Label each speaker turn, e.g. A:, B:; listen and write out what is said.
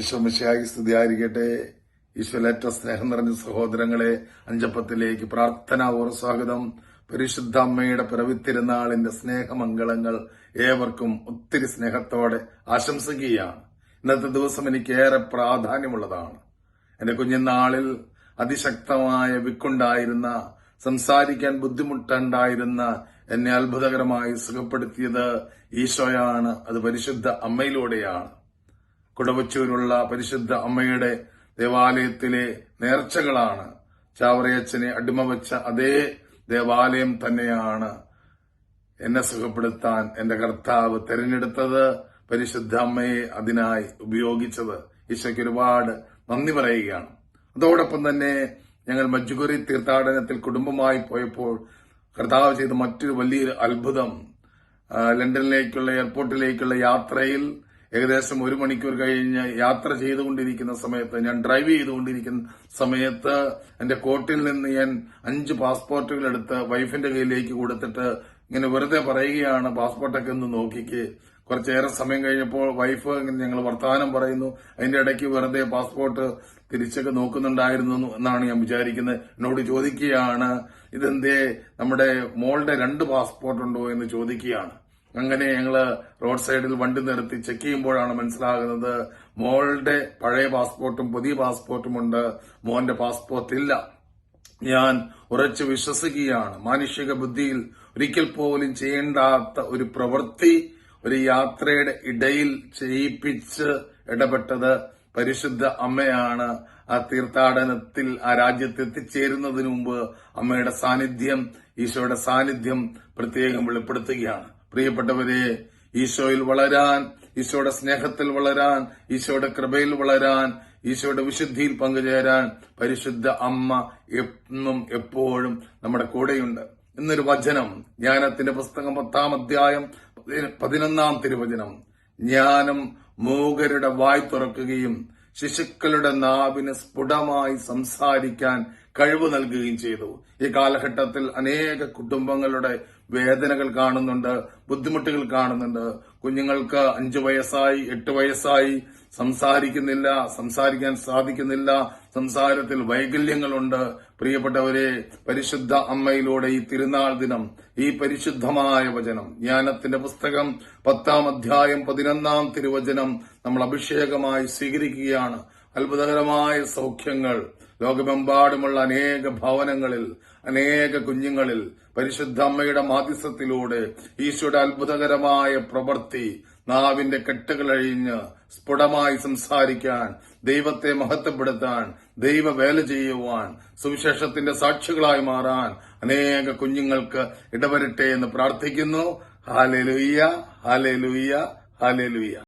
A: ഈശോ മിശിഹായി സ്തുതിയായിരിക്കട്ടെ ഈശ്വലേറ്റ സ്നേഹം നിറഞ്ഞ സഹോദരങ്ങളെ അഞ്ചപ്പത്തിലേക്ക് പ്രാർത്ഥനാപൂർവ സ്വാഗതം. പരിശുദ്ധ അമ്മയുടെ പിറവിത്തിരുന്നാളിന്റെ സ്നേഹമംഗളങ്ങൾ ഏവർക്കും ഒത്തിരി സ്നേഹത്തോടെ ആശംസിക്കുകയാണ്. ഇന്നത്തെ ദിവസം എനിക്ക് ഏറെ പ്രാധാന്യമുള്ളതാണ്. എന്റെ കുഞ്ഞിനാളിൽ അതിശക്തമായ വിക്കുണ്ടായിരുന്ന സംസാരിക്കാൻ ബുദ്ധിമുട്ടുണ്ടായിരുന്ന എന്നെ അത്ഭുതകരമായി സുഖപ്പെടുത്തിയത് ഈശോയാണ്. അത് പരിശുദ്ധ അമ്മയിലൂടെയാണ്. കുടവച്ചൂരുള്ള പരിശുദ്ധ അമ്മയുടെ ദേവാലയത്തിലെ നേർച്ചകളാണ്. ചാവറയച്ചനെ അടിമവച്ച അതേ ദേവാലയം തന്നെയാണ് എന്നെ സുഖപ്പെടുത്താൻ എന്റെ കർത്താവ് തെരഞ്ഞെടുത്തത്. പരിശുദ്ധ അമ്മയെ അതിനായി ഉപയോഗിച്ചത്. ഈശോയ്ക്ക് ഒരുപാട് നന്ദി പറയുകയാണ്. അതോടൊപ്പം തന്നെ ഞങ്ങൾ മജ്ജുകുറി തീർത്ഥാടനത്തിൽ കുടുംബമായി പോയപ്പോൾ കർത്താവ് ചെയ്ത മറ്റൊരു വലിയൊരു അത്ഭുതം ലണ്ടനിലേക്കുള്ള എയർപോർട്ടിലേക്കുള്ള യാത്രയിൽ ഏകദേശം ഒരു മണിക്കൂർ കഴിഞ്ഞ് യാത്ര ചെയ്തുകൊണ്ടിരിക്കുന്ന സമയത്ത് ഞാൻ ഡ്രൈവ് ചെയ്തുകൊണ്ടിരിക്കുന്ന സമയത്ത് എന്റെ കോട്ടിൽ നിന്ന് ഞാൻ അഞ്ച് പാസ്പോർട്ടുകൾ എടുത്ത് വൈഫിന്റെ കയ്യിലേക്ക് കൊടുത്തിട്ട് ഇങ്ങനെ വെറുതെ പറയുകയാണ് പാസ്പോർട്ടൊക്കെ ഒന്ന് നോക്കിക്ക്. കുറച്ചേറെ സമയം കഴിഞ്ഞപ്പോൾ വൈഫ് ഇങ്ങനെ ഞങ്ങൾ വർത്തമാനം പറയുന്നു. അതിന്റെ ഇടയ്ക്ക് വെറുതെ പാസ്പോർട്ട് തിരിച്ചൊക്കെ നോക്കുന്നുണ്ടായിരുന്നു എന്നാണ് ഞാൻ വിചാരിക്കുന്നത്. എന്നോട് ചോദിക്കുകയാണ് ഇതെന്തേ നമ്മുടെ മോളുടെ രണ്ട് പാസ്പോർട്ടുണ്ടോ എന്ന് ചോദിക്കുകയാണ്. അങ്ങനെ ഞങ്ങൾ റോഡ് സൈഡിൽ വണ്ടി നിർത്തി ചെക്ക് ചെയ്യുമ്പോഴാണ് മനസ്സിലാകുന്നത് മോളുടെ പഴയ പാസ്പോർട്ടും പുതിയ പാസ്പോർട്ടും ഉണ്ട്. മോന്റെ പാസ്പോർട്ട് ഇല്ല. ഞാൻ ഉറച്ചു വിശ്വസിക്കുകയാണ്. മാനുഷിക ബുദ്ധിയിൽ ഒരിക്കൽ പോലും ചെയ്യേണ്ടാത്ത ഒരു പ്രവൃത്തി ഒരു യാത്രയുടെ ഇടയിൽ ചെയ്യിപ്പിച്ച് ഇടപെട്ടത് പരിശുദ്ധ അമ്മയാണ്. ആ തീർത്ഥാടനത്തിൽ ആ രാജ്യത്ത് എത്തിച്ചേരുന്നതിന് മുമ്പ് അമ്മയുടെ സാന്നിധ്യം ഈശോയുടെ സാന്നിധ്യം പ്രത്യേകം വെളിപ്പെടുത്തുകയാണ്. പ്രിയപ്പെട്ടവരെ ഈശോയിൽ വളരാൻ ഈശോയുടെ സ്നേഹത്തിൽ വളരാൻ ഈശോയുടെ കൃപയിൽ വളരാൻ ഈശോയുടെ വിശുദ്ധിയിൽ പങ്കുചേരാൻ പരിശുദ്ധ അമ്മ എന്നും എപ്പോഴും നമ്മുടെ കൂടെയുണ്ട്. എന്നൊരു വചനം ജ്ഞാനത്തിന്റെ പുസ്തകം പത്താം അധ്യായം പതി- പതിനൊന്നാം തിരുവചനം. ജ്ഞാനം മൂകരുടെ വായ് തുറക്കുകയും ശിശുക്കളുടെ നാവിന് സ്ഫുടമായി സംസാരിക്കാൻ കഴിവ് നൽകുകയും ചെയ്തു. ഈ കാലഘട്ടത്തിൽ അനേക കുടുംബങ്ങളുടെ വേദനകൾ കാണുന്നുണ്ട് ബുദ്ധിമുട്ടുകൾ കാണുന്നുണ്ട്. കുഞ്ഞുങ്ങൾക്ക് അഞ്ചു വയസ്സായി എട്ട് വയസ്സായി സംസാരിക്കുന്നില്ല സംസാരിക്കാൻ സാധിക്കുന്നില്ല. സംസാരത്തിൽ വൈകല്യങ്ങളുണ്ട്. പ്രിയപ്പെട്ടവരെ പരിശുദ്ധ അമ്മയിലൂടെ ഈ തിരുനാൾ ദിനം ഈ പരിശുദ്ധമായ വചനം ജ്ഞാനത്തിന്റെ പുസ്തകം പത്താം അധ്യായം പതിനൊന്നാം തിരുവചനം നമ്മൾ അഭിഷേകമായി സ്വീകരിക്കുകയാണ്. അത്ഭുതകരമായ സൗഖ്യങ്ങൾ ലോകമെമ്പാടുമുള്ള അനേക ഭവനങ്ങളിൽ അനേക കുഞ്ഞുങ്ങളിൽ പരിശുദ്ധ അമ്മയുടെ മാധ്യസ്ഥത്തിലൂടെ ഈശോയുടെ അത്ഭുതകരമായ പ്രവൃത്തി നാവിന്റെ കെട്ടുകളഴിഞ്ഞ് സ്ഫുടമായി സംസാരിക്കാൻ ദൈവത്തെ മഹത്വപ്പെടുത്താൻ ദൈവവേല ചെയ്യുവാൻ സുവിശേഷത്തിന്റെ സാക്ഷികളായി മാറാൻ അനേക കുഞ്ഞുങ്ങൾക്ക് ഇടവരട്ടെ എന്ന് പ്രാർത്ഥിക്കുന്നു. ഹാലെ ലുയ്യ ഹാലെ ലുയ്യ ഹാലെ ലുയ്യ